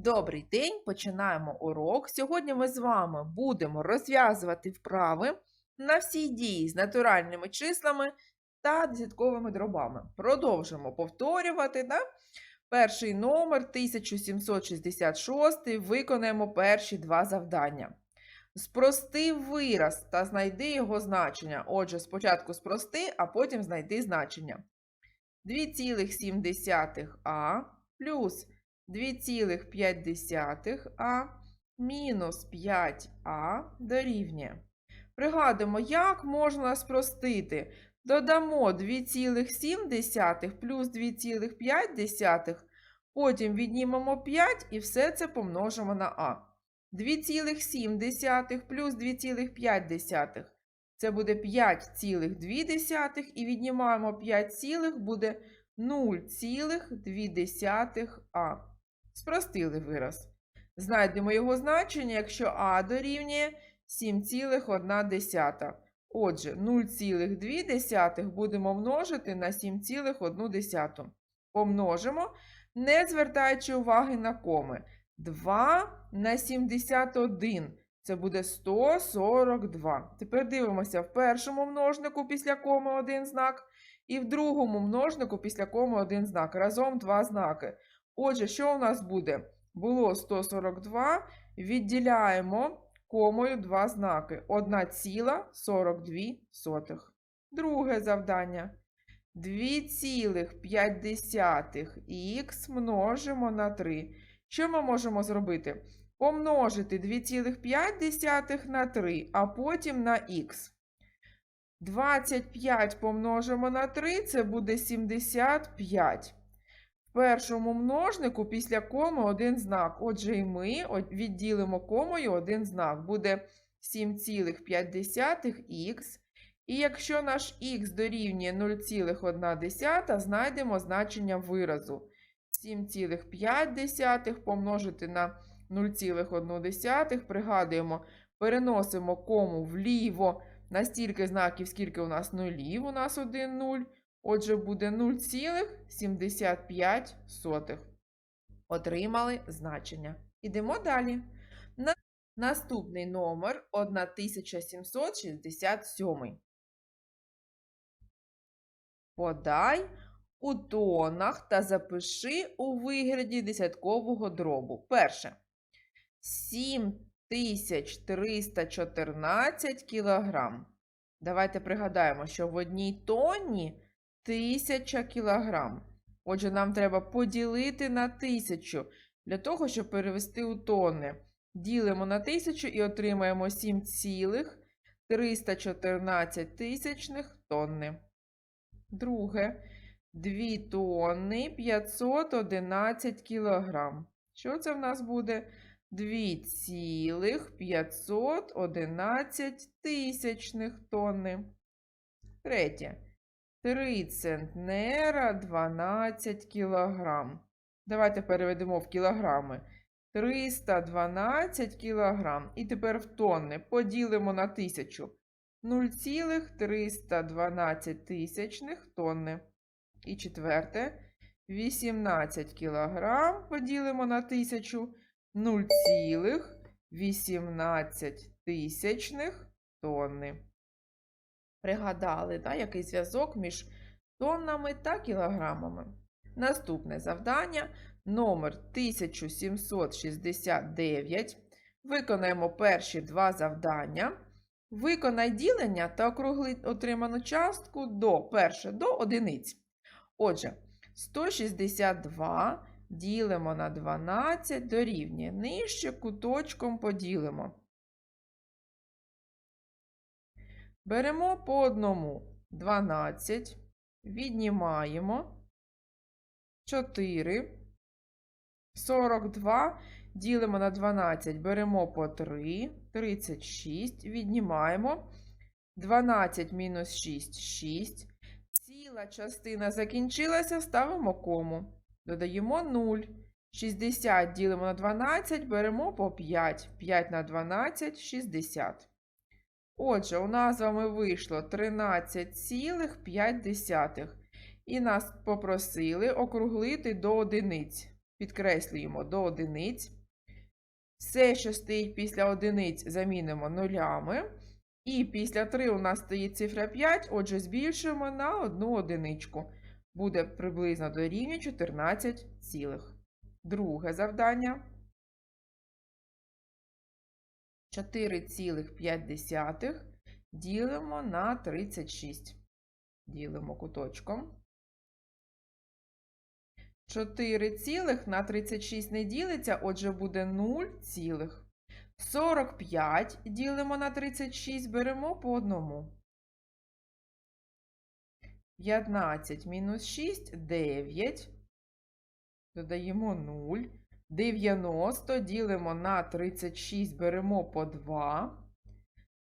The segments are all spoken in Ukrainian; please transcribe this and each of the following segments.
Добрий день, починаємо урок. Сьогодні ми з вами будемо розв'язувати вправи на всі дії з натуральними числами та десятковими дробами. Продовжимо повторювати. Да? Перший номер 1766. Виконаємо перші два завдання. Спрости вираз та знайди його значення. Отже, спочатку спрости, а потім знайди значення. 2,7а плюс 2,5а мінус 5а дорівнює. Пригадуємо, як можна спростити. Додамо 2,7 плюс 2,5, потім віднімемо 5 і все це помножимо на а. 2,7 плюс 2,5 це буде 5,2 і віднімаємо 5, цілих, буде 0,2а. Спростили вираз. Знайдемо його значення, якщо а дорівнює 7,1. Отже, 0,2 будемо множити на 7,1. Помножимо, не звертаючи уваги на коми. 2 на 71. Це буде 142. Тепер дивимося в першому множнику після коми один знак. І в другому множнику після коми один знак. Разом два знаки. Отже, що у нас буде? Було 142, відділяємо комою два знаки. 1,42. Друге завдання. 2,5х множимо на 3. Що ми можемо зробити? Помножити 2,5 на 3, а потім на х. 25 помножимо на 3, це буде 75. Першому множнику після коми один знак. Отже, і ми відділимо комою один знак. Буде 7,5х. І якщо наш х дорівнює 0,1, знайдемо значення виразу. 7,5 помножити на 0,1. Пригадуємо, переносимо кому вліво на стільки знаків, скільки у нас нулів, у нас 1 0. Отже, буде 0,75. Отримали значення. Ідемо далі. На... Наступний номер 1767. Подай у тонах та запиши у вигляді десяткового дробу. Перше. 7314 кілограм. Давайте пригадаємо, що в одній тонні 1000 кілограм. Отже, нам треба поділити на 1000 для того, щоб перевести у тонни. Ділимо на 1000 і отримаємо 7,314 тисячних тонни. Друге. 2 тонни 511 кілограм. Що це в нас буде? 2,511 тисячних тонни. Третє. 3 центнера 12 кілограм. Давайте переведемо в кілограми. 312 кілограм. І тепер в тонни поділимо на тисячу. 0,312 тисячних тонни. І четверте. 18 кілограм поділимо на тисячу. 0,18 тисячних тонни. Пригадали, да, який зв'язок між тоннами та кілограмами. Наступне завдання номер 1769. Виконаємо перші два завдання. Виконай ділення та округли отриману частку до перше до одиниць. Отже, 162 ділимо на 12 дорівнює. Нижче куточком поділимо. Беремо по одному 12, віднімаємо 4, 42, ділимо на 12, беремо по 3, 36, віднімаємо 12 мінус 6 6. Ціла частина закінчилася, ставимо кому. Додаємо 0. 60 ділимо на 12, беремо по 5. 5 на 12 60. Отже, у нас з вами вийшло 13,5. І нас попросили округлити до одиниць. підкреслюємо до одиниць. Все, що стоїть після одиниць, замінимо нулями. І після 3 у нас стоїть цифра 5, отже, збільшуємо на одну одиничку. Буде приблизно дорівнює 14 цілих. Друге завдання. 4,5 ділимо на 36. Ділимо куточком. 4 цілих на 36 не ділиться, отже, буде 0 цілих. 45 ділимо на 36, беремо по одному. 15 мінус 6 – 9. Додаємо 0. 90 ділимо на 36, беремо по 2.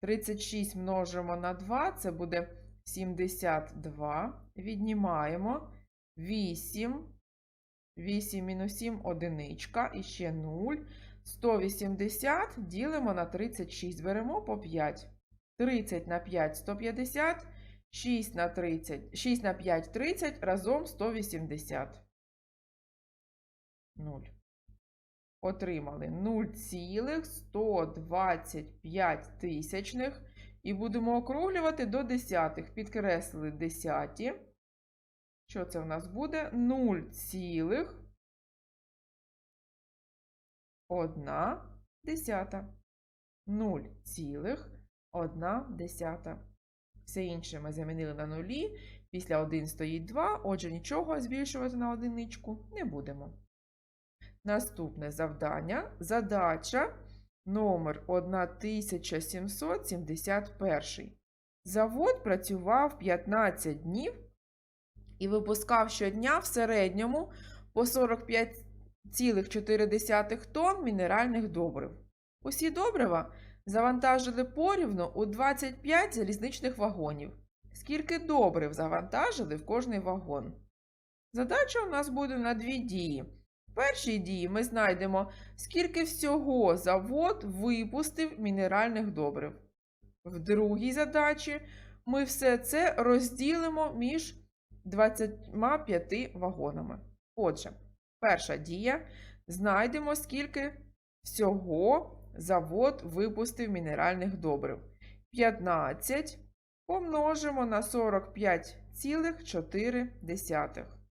36 множимо на 2, це буде 72. Віднімаємо 8. 8 мінус 7 – одиничка. І ще 0. 180 ділимо на 36, беремо по 5. 30 на 5 – 150. 6 на 30, 6 на 5 – 30, разом 180. 0. Отримали 0,125 тисячних. І будемо округлювати до десятих. Підкреслили десяті. Що це у нас буде? 0,1 десята. 0,1 десята. Все інше ми замінили на нулі. Після 1 стоїть 2, отже, нічого збільшувати на одиничку не будемо. Наступне завдання. Задача номер 1771. Завод працював 15 днів і випускав щодня в середньому по 45,4 тонн мінеральних добрив. Усі добрива завантажили порівну у 25 залізничних вагонів. Скільки добрив завантажили в кожний вагон? Задача у нас буде на дві дії. В першій дії ми знайдемо, скільки всього завод випустив мінеральних добрив. В другій задачі ми все це розділимо між 25 вагонами. Отже, перша дія. Знайдемо, скільки всього завод випустив мінеральних добрив. 15 помножимо на 45,4.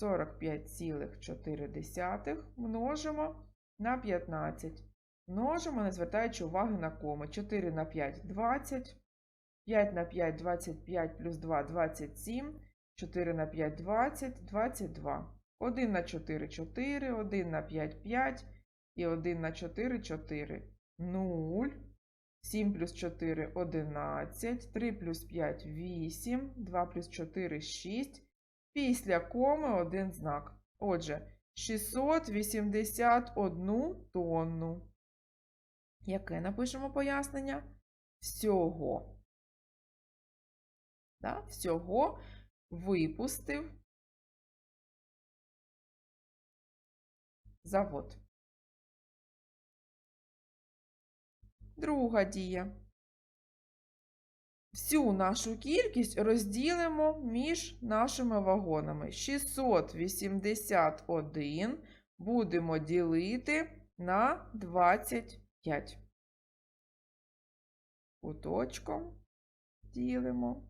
45,4 множимо на 15. Множимо, не звертаючи уваги на коми. 4 на 5 – 20. 5 на 5 – 25 плюс 2 – 27. 4 на 5 – 20, 22. 1 на 4 – 4, 1 на 5 – 5. І 1 на 4 – 4. 0. 7 плюс 4 – 11. 3 плюс 5 – 8. 2 плюс 4 – 6. Після коми один знак. Отже, 681 тонну. Яке напишемо пояснення? Всього. Да? Всього випустив завод. Друга дія. Всю нашу кількість розділимо між нашими вагонами. 681 будемо ділити на 25. Куточком ділимо.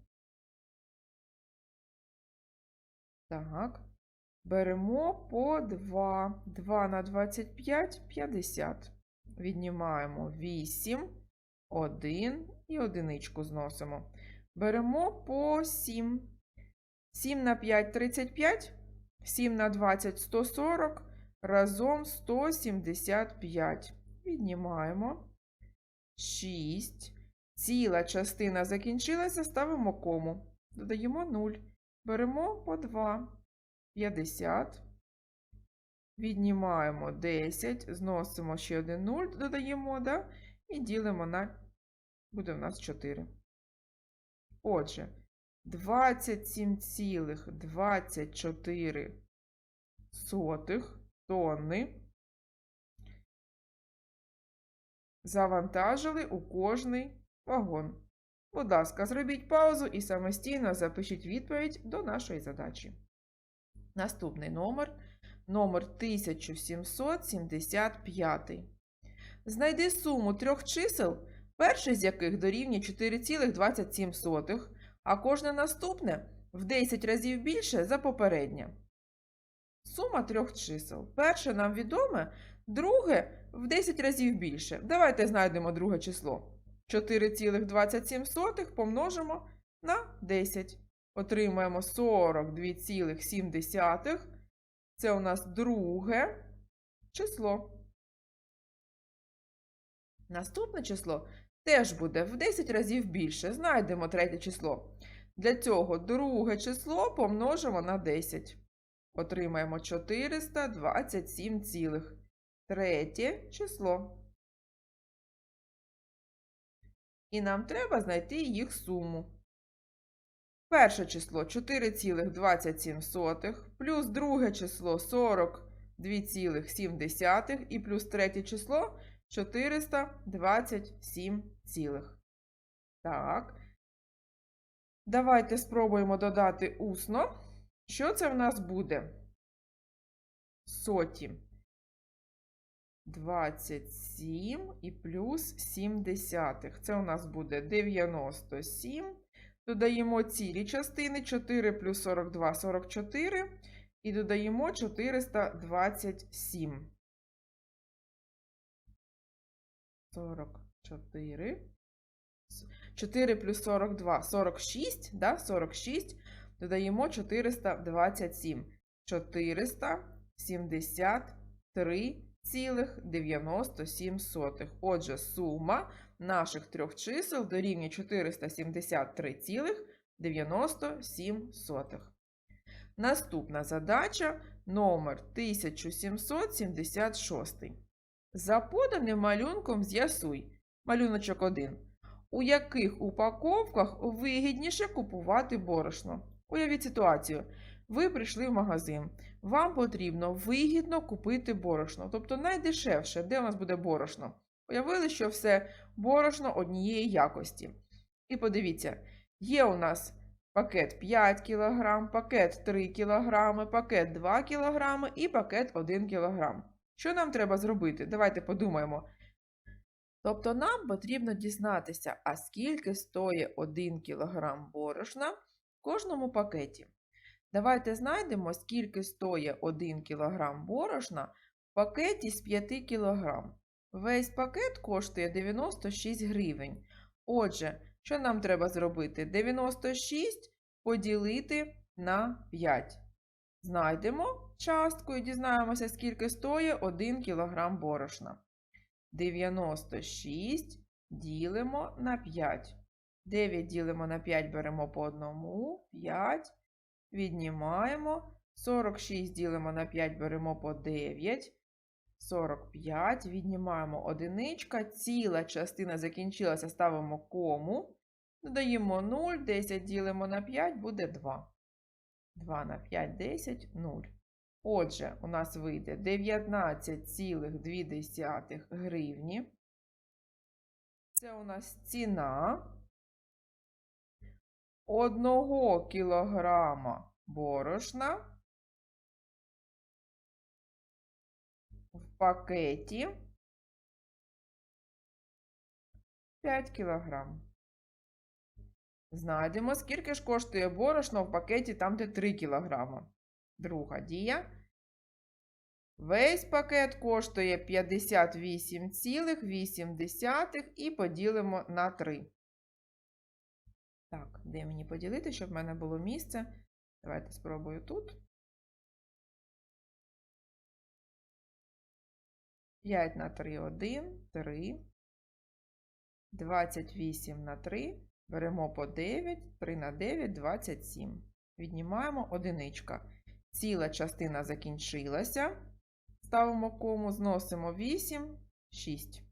Так. Беремо по 2. 2 на 25 – 50. Віднімаємо 8, 1 і одиничку зносимо. Беремо по 7. 7 на 5 – 35, 7 на 20 – 140, разом 175. Віднімаємо 6. Ціла частина закінчилася, ставимо кому. Додаємо 0. Беремо по 2. 50. Віднімаємо 10, зносимо ще один 0, додаємо, да? і ділимо на, буде в нас 4. Отже, 27,24 тонни завантажили у кожний вагон. Будь ласка, зробіть паузу і самостійно запишіть відповідь до нашої задачі. Наступний номер номер 1775. Знайди суму трьох чисел, перше з яких дорівнює 4,27, а кожне наступне в 10 разів більше за попереднє. Сума трьох чисел. Перше нам відоме, друге в 10 разів більше. Давайте знайдемо друге число. 4,27 помножимо на 10. Отримаємо 42,7. Це у нас друге число. Наступне число теж буде в 10 разів більше. Знайдемо третє число. Для цього друге число помножимо на 10. Отримаємо 427 цілих. Третє число. І нам треба знайти їх суму. Перше число 4,27 плюс друге число 42,7 і плюс третє число 427 цілих. Так. Давайте спробуємо додати усно. Що це в нас буде? Соті. 27 і плюс 7 десятих. Це у нас буде 97. Додаємо цілі частини 4 плюс 42 44. І додаємо 427. 44. 4 плюс 42 46, да, 46. Додаємо 427. 473,97. Отже, сума наших трьох чисел дорівнює 473,97. Наступна задача номер 1776. За поданим малюнком з'ясуй. Малюночок 1. У яких упаковках вигідніше купувати борошно? Уявіть ситуацію. Ви прийшли в магазин. Вам потрібно вигідно купити борошно, тобто найдешевше, де у нас буде борошно. Уявили, що все борошно однієї якості. І подивіться, є у нас пакет 5 кг, пакет 3 кг, пакет 2 кг і пакет 1 кг. Що нам треба зробити? Давайте подумаємо. Тобто нам потрібно дізнатися, а скільки стоїть 1 кг борошна в кожному пакеті. Давайте знайдемо, скільки стоїть 1 кг борошна в пакеті з 5 кг. Весь пакет коштує 96 гривень. Отже, що нам треба зробити? 96 поділити на 5. Знайдемо частку і дізнаємося, скільки стоїть 1 кг борошна. 96 ділимо на 5. 9 ділимо на 5 беремо по одному, 5. Віднімаємо. 46 ділимо на 5 беремо по 9. 45. Віднімаємо одиничка. Ціла частина закінчилася, ставимо кому. Додаємо 0, 10 ділимо на 5, буде 2. 2 на 5, 10, 0. Отже, у нас вийде 19,2 гривні. Це у нас ціна 1 кілограма борошна в пакеті 5 кілограм. Знайдемо, скільки ж коштує борошно в пакеті там, де 3 кілограма. Друга дія. Весь пакет коштує 58,8 і поділимо на 3. Так, де мені поділити, щоб в мене було місце? Давайте спробую тут. 5 на 3 1, 3. 28 на 3. Беремо по 9, 3 на 9, 27. Віднімаємо одиничка. Ціла частина закінчилася. Ставимо кому, зносимо 8, 6.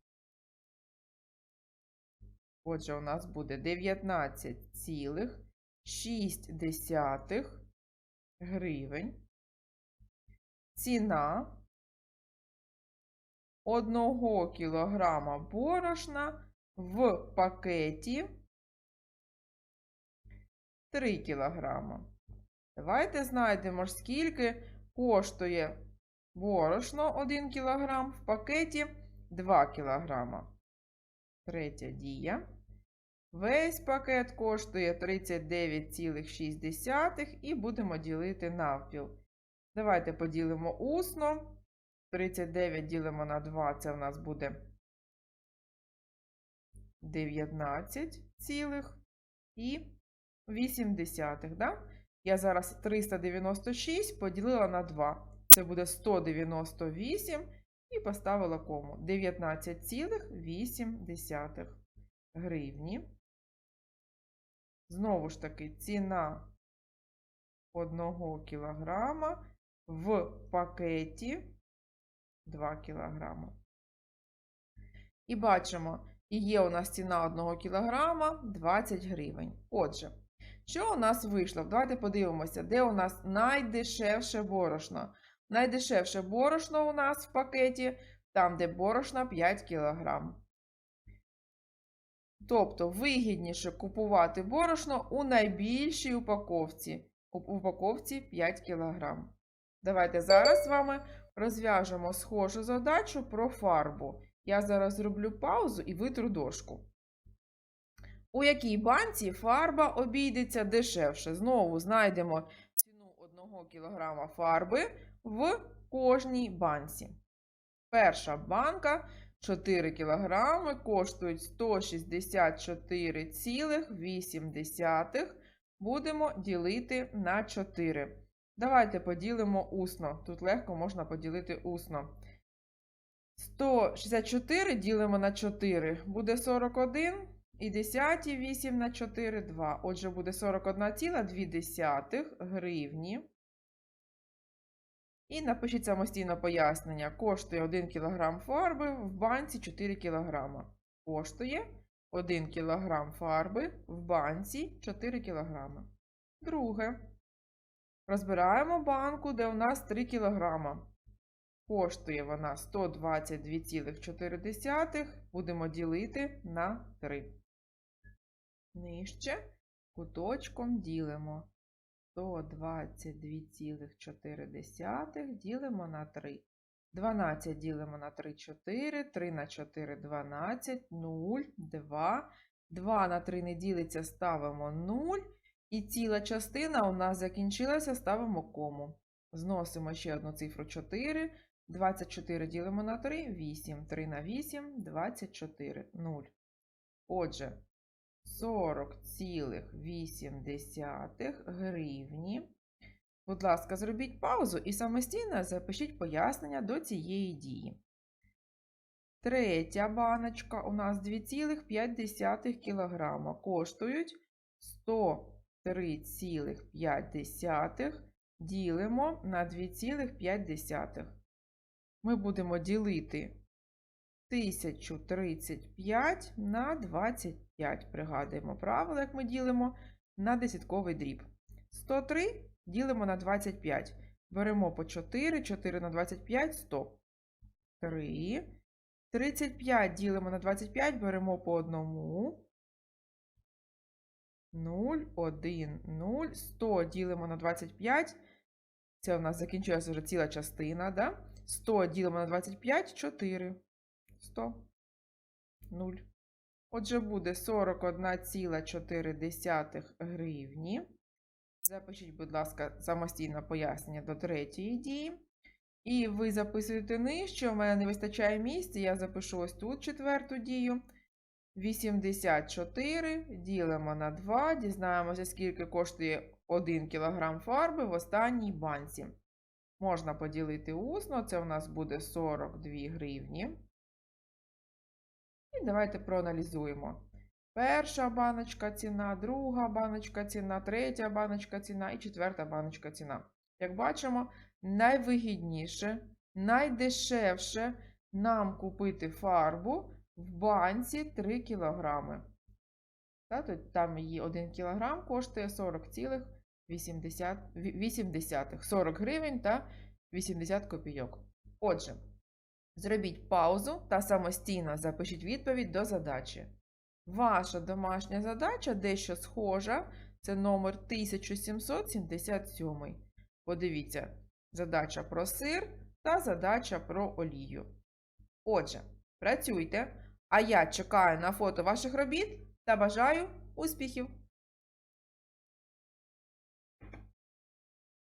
Отже, у нас буде 19,6 гривень. Ціна 1 кілограма борошна в пакеті 3 кілограма. Давайте знайдемо, скільки коштує Борошно 1 кг, в пакеті 2 кг. Третя дія. Весь пакет коштує 39,6 і будемо ділити навпіл. Давайте поділимо усно. 39 ділимо на 2, це в нас буде 19,8. Да? Я зараз 396 поділила на 2. Це буде 198 і поставила кому. 19,8 гривні. Знову ж таки, ціна 1 кілограма в пакеті 2 кілограма. І бачимо, і є у нас ціна 1 кілограма 20 гривень. Отже, що у нас вийшло? Давайте подивимося, де у нас найдешевше борошно. Найдешевше борошно у нас в пакеті, там, де борошна 5 кг. Тобто вигідніше купувати борошно у найбільшій упаковці. У упаковці 5 кг. Давайте зараз з вами розв'яжемо схожу задачу про фарбу. Я зараз зроблю паузу і витру дошку. У якій банці фарба обійдеться дешевше? Знову знайдемо ціну 1 кг фарби в кожній банці. Перша банка 4 кг коштують 164,8. Будемо ділити на 4. Давайте поділимо усно. Тут легко можна поділити усно. 164 ділимо на 4, буде 41. І 10 8 на 4 2. Отже, буде 41,2 гривні. І напишіть самостійно пояснення. Коштує 1 кг фарби в банці 4 кг. Коштує 1 кг фарби в банці 4 кг. Друге. Розбираємо банку, де у нас 3 кг. Коштує вона 122,4. Будемо ділити на 3. Нижче куточком ділимо. 122,4 ділимо на 3. 12 ділимо на 3, 4, 3 на 4, 12, 0, 2. 2 на 3 не ділиться, ставимо 0. І ціла частина у нас закінчилася, ставимо кому. Зносимо ще одну цифру 4. 24 ділимо на 3, 8. 3 на 8, 24, 0. Отже, 40,8 гривні. Будь ласка, зробіть паузу і самостійно запишіть пояснення до цієї дії. Третя баночка у нас 2,5 кг. Коштують 103,5 ділимо на 2,5. Ми будемо ділити 1035 на 25. Пригадуємо правило, як ми ділимо на десятковий дріб. 103 ділимо на 25. Беремо по 4, 4 на 25 100. 3. 35 ділимо на 25, беремо по 1. 0, 1, 0. 100 ділимо на 25. Це у нас закінчилася вже ціла частина. Да? 100 ділимо на 25 4. 100. 0. Отже, буде 41,4 гривні. Запишіть, будь ласка, самостійно пояснення до третьої дії. І ви записуєте нижче. У мене не вистачає місця. Я запишу ось тут четверту дію. 84 ділимо на 2. Дізнаємося, скільки коштує 1 кг фарби в останній банці. Можна поділити усно, це у нас буде 42 гривні. І давайте проаналізуємо. Перша баночка ціна, друга баночка ціна, третя баночка ціна і четверта баночка ціна. Як бачимо, найвигідніше, найдешевше нам купити фарбу в банці 3 кг. Там її 1 кг коштує 40,8 40 гривень та 80 копійок. Отже, зробіть паузу та самостійно запишіть відповідь до задачі. Ваша домашня задача дещо схожа, це номер 1777. Подивіться, задача про сир та задача про олію. Отже, працюйте, а я чекаю на фото ваших робіт та бажаю успіхів!